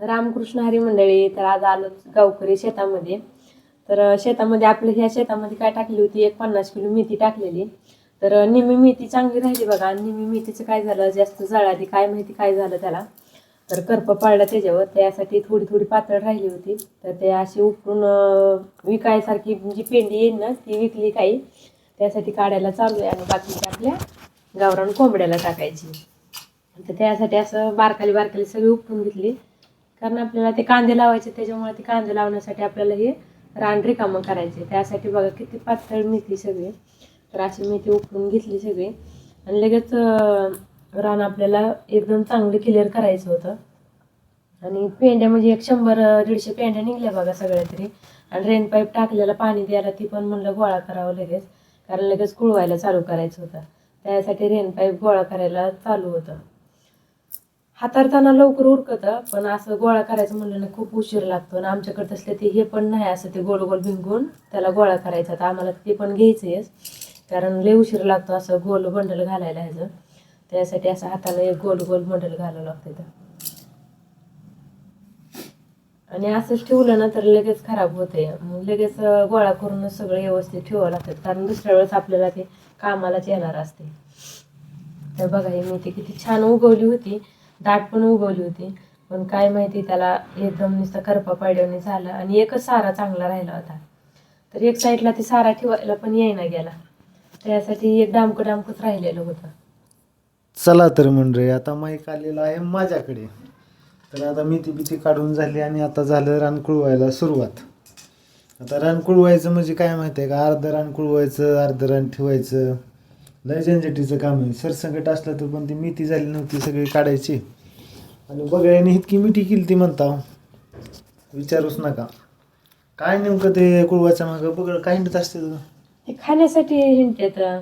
रामकृष्ण हरी मंडळी तर आज आलो गावकरी शेतामध्ये. तर शेतामध्ये आपल्या ह्या शेतामध्ये काय टाकली होती? एक पन्नास किलो मेथी टाकलेली. तर निमी मेथी चांगली राहिली बघा. आणि मेथीचं काय झालं? जास्त जळाली काय माहिती काय झालं त्याला? तर करप पाळला त्याच्यावर. त्यासाठी थोडी थोडी पातळ राहिली होती. तर ते अशी उपरून विकायसारखी जी पेंडी येईल ना ती विकली काही. त्यासाठी काढायला चालू आहे आणि बाकीची आपल्या गावरान कोंबड्याला टाकायची. तर त्यासाठी असं बारकाली बारकाली सगळी उपटून घेतली. कारण आपल्याला ते कांदे लावायचे त्याच्यामुळे ते कांदे लावण्यासाठी आपल्याला हे रान रिकामं करायचे. त्यासाठी बघा किती पातळ मेथी सगळी. तर अशी मेथी उकळून घेतली सगळी. आणि लगेच रान आपल्याला एकदम चांगलं क्लिअर करायचं होतं. आणि पेंड्या म्हणजे एक शंभर दीडशे पेंड्या निघल्या बघा सगळ्या तरी. आणि रेन पाईप टाकलेला पाणी द्यायला ती पण म्हणलं गोळा करावं लगेच. कारण लगेच कुळवायला चालू करायचं होतं. त्यासाठी रेन पाईप गोळा करायला चालू होतं. हाताळताना लवकर उरकतं पण असं गोळा करायचं म्हणलं ना खूप उशीर लागतो. आणि आमच्याकडे तसले ते हे पण नाही असं ते गोल गोल भिंगून त्याला गोळा करायचा. तर आम्हाला ते पण घ्यायचं आहे कारण लय उशीर लागतो असं गोल बंडल घालायला ह्याचं. त्यासाठी असं हाताला एक गोल गोल बंडल घालावं लागतं तर आणि असंच ठेवलं ना तर लगेच खराब होते मग लगेच गोळा करूनच सगळं व्यवस्थित ठेवावं लागतं. कारण दुसऱ्या वेळेस आपल्याला ते कामालाच येणार असते. तर बघा मी ते किती छान उगवली होती. दाट पण उगवली होती. पण काय माहिती त्याला एकदम नुसतं करपा पाडवणे झालं आणि एकच सारा चांगला राहिला होता. तर एक साईडला ते सारा ठेवायला पण येईना गेला. त्यासाठी एक डामकं डामकंच राहिलेलं होतं. चला तर मंडळी आता माईक आलेला आहे माझ्याकडे. तर आता मेथी बिथी काढून झाली आणि आता झालं रान कुळवायला सुरुवात. आता रान कुळवायचं म्हणजे काय माहिती आहे का? अर्धं रान कुळवायचं अर्धं रान ठेवायचं. लय झंझटीचं काम आहे. सरसंकट असलं तर पण ती मेथी झाली नव्हती सगळी काढायची. आणि बघायने इतकी मिठी केली ती म्हणता विचारूच नका. काय नेमकं ते कुळवायच्या मागं? बघ काय हिंडत असते तुझं? ते खाण्यासाठी हिंडतात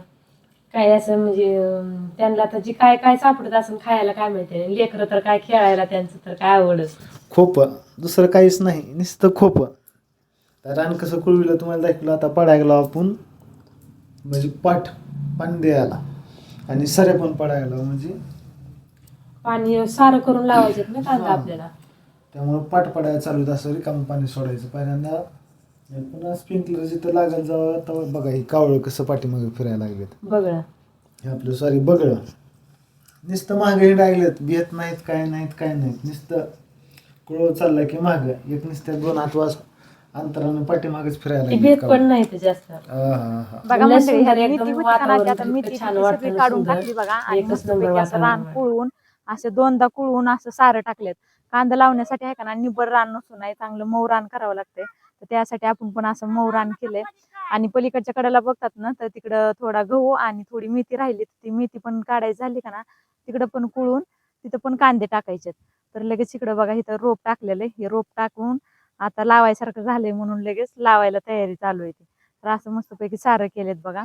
काय असं म्हणजे अं, त्यांना तर जी काय काय सापडत असेल खायला काय माहिती लेकरं तर काय खेळायला त्यांचं तर काय आवडच खोपं. दुसरं काहीच नाही. नुसतं खोपं. तर रान कसं कुळविलं तुम्हाला दाखवलं. आता पडायला आपण. म्हणजे पाठ पाणी द्यायला आणि सऱ्या पण पडायला म्हणजे पाणी सारं करून लावायचे ना कांदा हा. आपल्याला. त्यामुळं पाठ पडायला चालू होतं असं रिकामं पाणी सोडायचं. पहिल्यांदा पुन्हा स्प्रिंकलर जिथं लागायला जावं तेव्हा बघा हे कावळं कसं पाठीमागे फिरायला लागलेत. बघणं हे आपलं सॉरी बगळं. नुसतं मागे राहिलेत भेट नाहीत काय नाहीत काय नाहीत. नुसतं कुळव चाललं की मागं. एक नुसत्या दोन हात वास अंतरानं पाठीमागच फिरायला ती पण नाही ते जास्त. बघा मंडळी ह्या मेथी आता मेथी सगळी काढून. टाकली बघा. आणि एकच नंबर मस्तपैकी असं रान. कुळून असे दोनदा कुळून असं सारं टाकलेत. कांदा लावण्यासाठी आहे का ना निबर रान नसून नाही चांगलं मऊ रान करावं लागतंय. तर त्यासाठी आपण पण असं मऊ रान केलंय. आणि पलीकडच्या कडेला बघतात ना तर तिकडं थोडा गहू आणि थोडी मेथी राहिली तर ती मेथी पण काढायची झाली का ना तिकडं पण कुळून तिथं पण कांदे टाकायचे तर लगेच इकडं बघा इथं रोप टाकलेलं हे रोप टाकून आता लावायसारखं झालंय म्हणून लगेच लावायला तयारी चालू आहे ती. तर असं मस्तपैकी सारं केलेत बघा.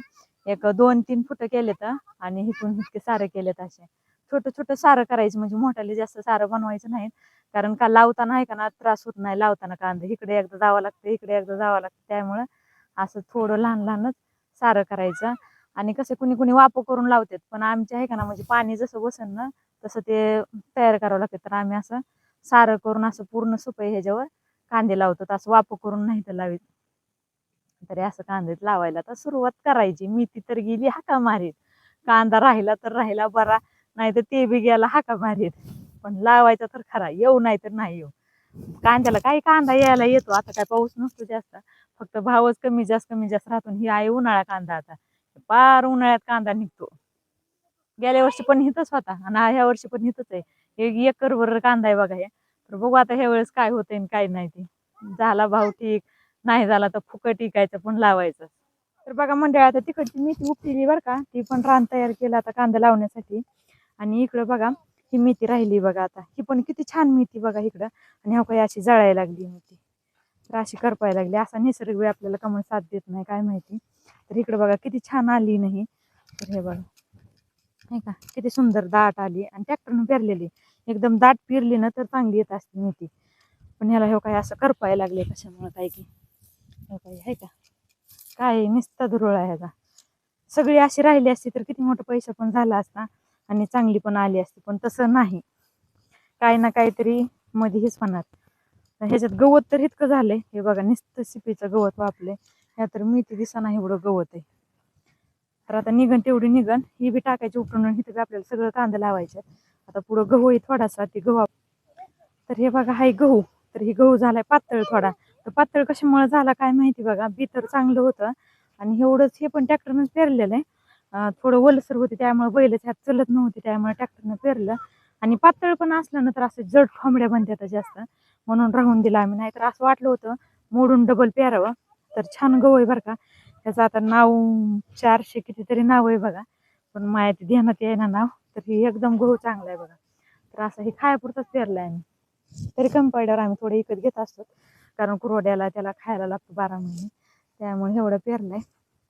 एक दोन तीन फुटं केलेत आणि इथून इतके सारं केलेत असे. छोटं छोटं सारं करायचं म्हणजे मोठ्याला जास्त सारं बनवायचं नाही कारण का लावताना आहे का ना त्रास होत नाही लावताना कांदा. इकडे एकदा जावं लागतं इकडे एकदा जावं लागतं त्यामुळं असं थोडं लहान लहानच सारं करायचं. आणि कसं कुणी कुणी वापर करून लावतात. पण आमच्या आहे का ना म्हणजे पाणी जसं बसन ना तसं ते तयार करावं लागतं. तर आम्ही असं सारं करून असं पूर्ण सुपई ह्याच्यावर कांदे लावतो असं वापर करून नाही तर लावीत. तरी असं कांद्यात लावायला तर सुरुवात करायची. मेथी तर गेली हाका मारीत. कांदा राहिला तर राहिला बरा नाही तर ते बी गेला हाका मारीत. पण लावायचा तर खरा येऊ नाही तर नाही येऊ. कांद्याला काही कांदा यायला येतो आता काय पाऊस नसतो जास्त. फक्त भावच कमी जास्त कमी जास्त राहतो. ही आहे उन्हाळा कांदा आता. पार उन्हाळ्यात कांदा निघतो. गेल्या वर्षी पण हिथंच होता. आणि ह्या वर्षी पण हिथंच आहे. एक एकरभर कांदा आहे बघा हे. तर बघू आता ह्या वेळेस काय होते आणि काय नाही ते. झाला भाव ठीक. नाही झाला तर फुकट टिकायचं पण लावायचं. तर बघा मंडळ आता तिकडची मेथी उपलेली बरं का. ती पण रान तयार केलं आता कांदा लावण्यासाठी. आणि इकडं बघा ही मेथी राहिली बघा आता. ही पण किती छान मेथी बघा इकडं. आणि हो हा काही अशी जळायला लागली मेथी. तर अशी करपायला लागली. असा निसर्ग वेळ आपल्याला कमळ साथ देत नाही काय माहिती. तर इकडं बघा किती छान आली नाही. तर हे बघा. नाही का? किती सुंदर दाट आली. आणि ट्रॅक्टरनं पेरलेली. एकदम दाट पिरली ना तर चांगली येत असते मेथी. पण ह्याला हे काय असं करपायला लागले कशामुळे काय की? हे काय आहे का? काय निस्ता धुरळ आहे ह्याचा. सगळी अशी राहिली असती तर किती मोठा पैसा पण झाला असता आणि चांगली पण आली असती पण तसं नाही. काय ना काहीतरी मध्ये हेच होणार. ह्याच्यात गवत तर इतकं झालंय. हे बघा नुसतं सिपीचं गवत वापले ह्या तर मेथी दिसाना एवढं गवत आहे. तर आता निघन तेवढी निघन. ही बी टाकायची उपटून आणि इथं आपल्याला सगळं कांदा लावायचे आता पुढं गहू आहे थोडासा ते गहू तर हे बघा हाय गहू. तर हे गहू झालाय पातळ थोडा. तर पातळ कशामुळे झाला काय माहिती बघा. बी तर चांगलं होतं. आणि एवढंच हे पण ट्रॅक्टरनंच पेरलेलं आहे. थोडं ओलसर होते त्यामुळे बैलच ह्यात चलत नव्हती त्यामुळे ट्रॅक्टरनं पेरलं. आणि पातळ पण असलं ना तर असं जड खोंबड्या बनतात जास्त. म्हणून राहून दिला आम्ही. नाहीतर असं वाटलं होतं मोडून डबल पेरावं. तर छान गहू आहे बरं का. त्याचं आता नाव चारशे कितीतरी नाव आहे बघा. पण माया ते ध्यानात आहे नाव. तर ही एकदम गहू चांगला आहे बघा. तर असं हे खायापुरतंच पेरलं आहे आम्ही. तरी कमी पडल्यावर आम्ही थोडं विकत घेत असतो. कारण कुरवड्याला त्याला खायला लागतो बारा महिने. त्यामुळे एवढं पेरलंय.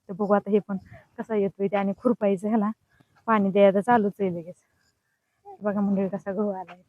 तर बघू आता हे पण कसा येतोय ते आणि खुरपायचं ह्याला पाणी द्यायचं चालूच आहे लगेच. बघा मंडळी कसा गहू आला आहे